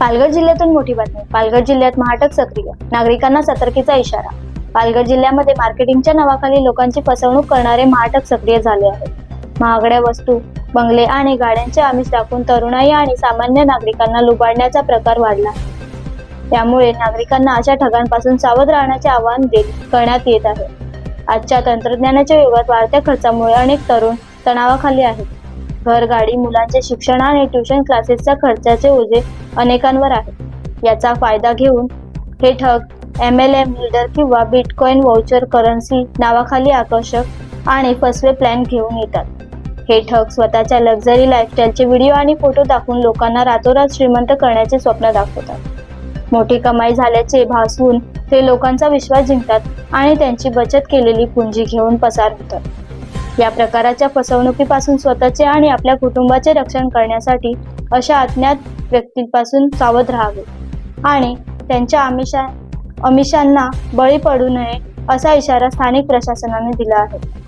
पालघर जिल्ह्यातून मोठी बातमी. पालघर जिल्ह्यात महाटक सक्रिय. नागरिकांना सतर्कीचा इशारा. पालघर जिल्ह्यामध्ये मार्केटिंगच्या नावाखाली लोकांची फसवणूक करणारे महाटक सक्रिय झाले आहेत. महागड्या वस्तू बंगले आणि गाड्यांचे आमिष दाखवून तरुणाई आणि सामान्य नागरिकांना लुबाडण्याचा प्रकार वाढला. त्यामुळे नागरिकांना अशा ठगांपासून सावध राहण्याचे आवाहन करण्यात येत आहे. आजच्या तंत्रज्ञानाच्या युगात वाढत्या खर्चामुळे अनेक तरुण तणावाखाली आहेत. घर गाडी मुलांचे शिक्षण आणि ट्युशन क्लासेसच्या खर्चाचे ओझे अनेकांवर आहे याचा फायदा घेऊन हे ठग एम एल एम लीडर किंवा बिटकॉइन व्हाउचर करन्सी नावाखाली आकर्षक आणि फसवे प्लॅन घेऊन येतात. हे ठग स्वतःच्या लक्झरी लाईफस्टाईलचे व्हिडिओ आणि फोटो दाखवून लोकांना रातोरात श्रीमंत करण्याचे स्वप्न दाखवतात. मोठी कमाई झाल्याचे भासवून ते लोकांचा विश्वास जिंकतात आणि त्यांची बचत केलेली पुंजी घेऊन पसार होतात. या प्रकाराच्या फसवणुकीपासून स्वतःचे आणि आपल्या कुटुंबाचे रक्षण करण्यासाठी अशा अज्ञात व्यक्तींपासून सावध राहावे. आणि त्यांच्या आमिषा अमिषांना बळी पडू नये असा इशारा स्थानिक प्रशासनाने दिला आहे.